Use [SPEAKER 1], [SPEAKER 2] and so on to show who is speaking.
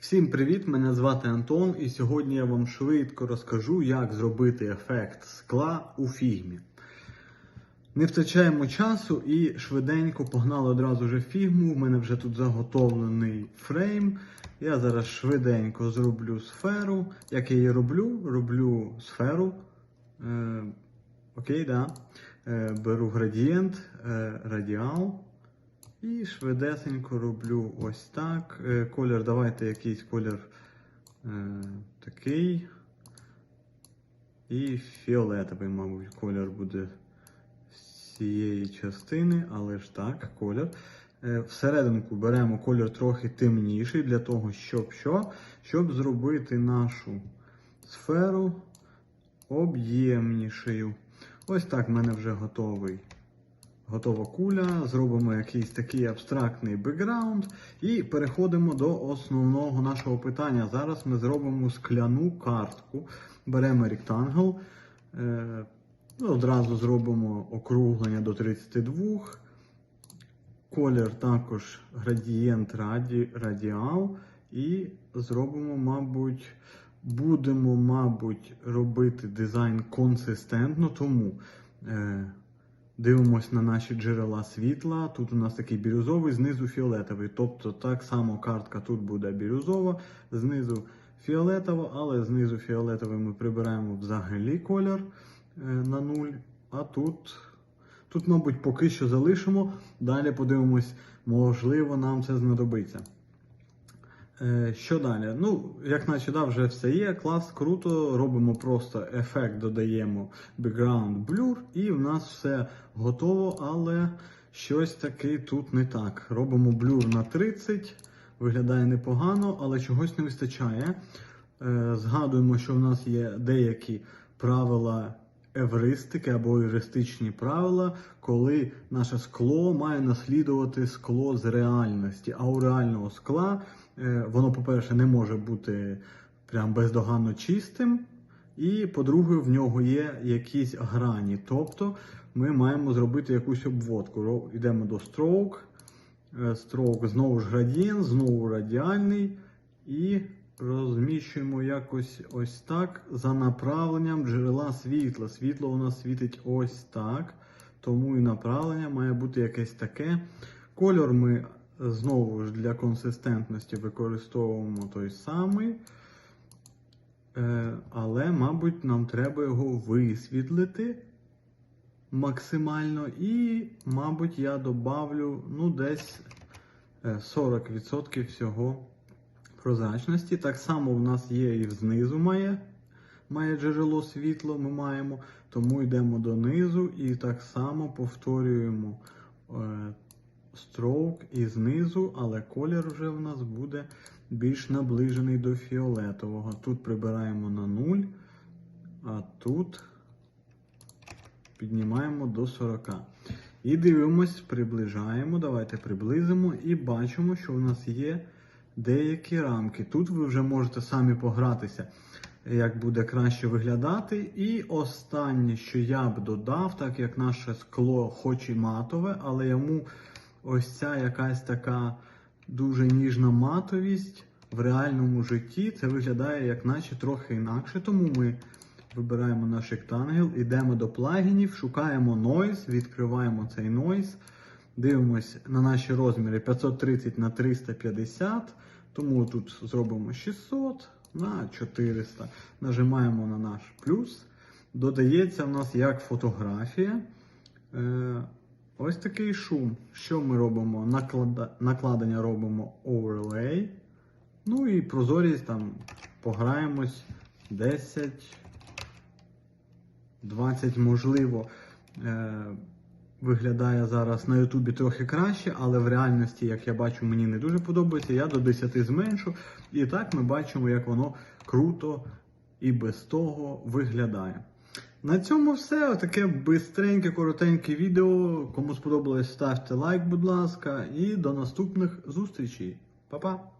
[SPEAKER 1] Всім привіт! Мене звати Антон, і сьогодні я вам швидко розкажу, як зробити ефект скла у фігмі. Не втрачаємо часу і швиденько погнали одразу вже фігму. У мене вже тут заготовлений фрейм. Я зараз швиденько зроблю сферу. Як я її роблю? Роблю сферу. Е, окей, да. Е, беру градієнт, е, радіал. І швидесенько роблю ось так. Е, Колір, давайте якийсь колір е, такий. І фіолетовий, мабуть, колір буде з цієї частини, але ж так, колір. Е, Всерединку беремо колір трохи темніший для того, щоб що? Щоб зробити нашу сферу об'ємнішою. Ось так в мене вже готовий готова куля, зробимо якийсь такий абстрактний бекграунд і переходимо до основного нашого питання. Зараз ми зробимо скляну картку. Беремо ректангл, е, ну, одразу зробимо округлення до 32. Колір також градієнт раді, радіал. І зробимо, мабуть, будемо, мабуть, робити дизайн консистентно, тому. Е, Дивимось на наші джерела світла. Тут у нас такий бірюзовий, знизу фіолетовий. Тобто так само картка тут буде бірюзова, знизу фіолетова, але знизу фіолетовий ми прибираємо взагалі колір е, на нуль. А тут, тут, мабуть, поки що залишимо. Далі подивимось, можливо, нам це знадобиться. Е, Що далі? Ну, як наче да, вже все є, клас, круто. Робимо просто ефект, додаємо background blur, і в нас все готово, але щось таки тут не так. Робимо блюр на 30, виглядає непогано, але чогось не вистачає. Е, Згадуємо, що в нас є деякі правила евристики або евристичні правила, коли наше скло має наслідувати скло з реальності. А у реального скла е, воно, по-перше, не може бути прям бездоганно чистим. І, по-друге, в нього є якісь грані. Тобто ми маємо зробити якусь обводку. Йдемо до stroke. Е, Stroke знову ж градієнт, знову радіальний. І розміщуємо якось ось так за направленням джерела світла. Світло у нас світить ось так. Тому і направлення має бути якесь таке. Кольор ми е, знову ж для консистентності використовуємо той самий. Е, Але, мабуть, нам треба його висвітлити максимально. І, мабуть, я добавлю ну, десь е, 40% всього прозрачності. Так само в нас є і знизу має, має джерело світло, ми маємо. Тому йдемо донизу і так само повторюємо е, строк і знизу, але колір вже в нас буде більш наближений до фіолетового. Тут прибираємо на 0, а тут піднімаємо до 40. І дивимось, приближаємо. Давайте приблизимо і бачимо, що в нас є деякі рамки. Тут ви вже можете самі погратися, як буде краще виглядати. І останнє, що я б додав, так як наше скло хоч і матове, але йому ось ця якась така дуже ніжна матовість в реальному житті. Це виглядає як наче трохи інакше. Тому ми вибираємо наш ректангел, йдемо до плагінів, шукаємо noise, відкриваємо цей noise. Дивимось на наші розміри 530 на 350, тому тут зробимо 600 на 400. Нажимаємо на наш плюс. Додається в нас як фотографія. Е, ось такий шум. Що ми робимо? Наклада... Накладення робимо overlay. Ну і прозорість там пограємось 10. 20, можливо, е, виглядає зараз на Ютубі трохи краще, але в реальності, як я бачу, мені не дуже подобається. Я до 10 зменшу. І так ми бачимо, як воно круто і без того виглядає. На цьому все. Отаке бистреньке, коротеньке відео. Кому сподобалось, ставте лайк, будь ласка, і до наступних зустрічей. Па-па!